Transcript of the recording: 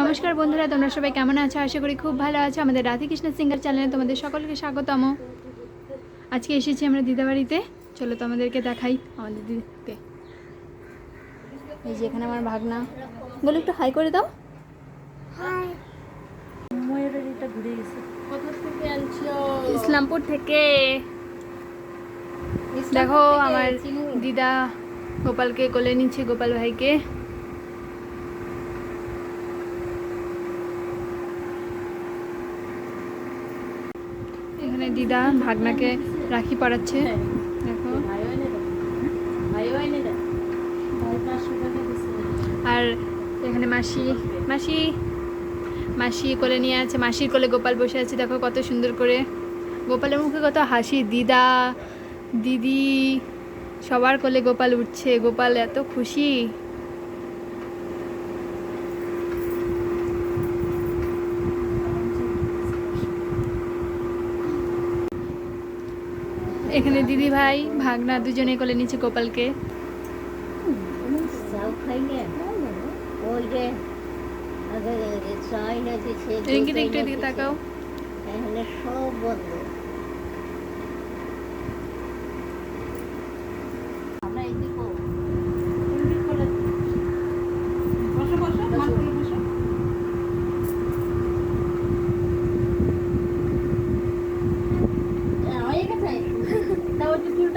নমস্কার বন্ধুরা তোমরা সবাই কেমন আছো? আশা করি খুব ভালো আছো। আমাদের রাধাকৃষ্ণ সিঙ্গার চ্যানেলে তোমাদের সকলকে স্বাগতম। আজকে এসেছি আমরা দিদাবাড়িতে। চলো তো আমাদেরকে দেখাই আমাদের দিদিকে। এই যে এখানে আমার ভাগনা। বলে একটু হাই করে দাও। ইসলামপুর থেকে। দেখো আমার দিদা গোপালকে কোলে নিচ্ছে গোপাল ভাইকে। এখানে দিদা ভাগনাকে রাখি পরাচ্ছে। দেখো। আর এখানে মাসি মাসি মাসি কোলে নিয়ে আছে, মাসির কোলে গোপাল বসে আছে, দেখো কত সুন্দর করে। গোপালের মুখে কত হাসি। দিদা, দিদি, সবার কোলে গোপাল উঠছে। গোপাল এত খুশি। এখানে দিদি ভাই ভাগনা দুজনে কোলে নিচে গোপালকে একটু এদিকে তাকাও। সব বন্ধ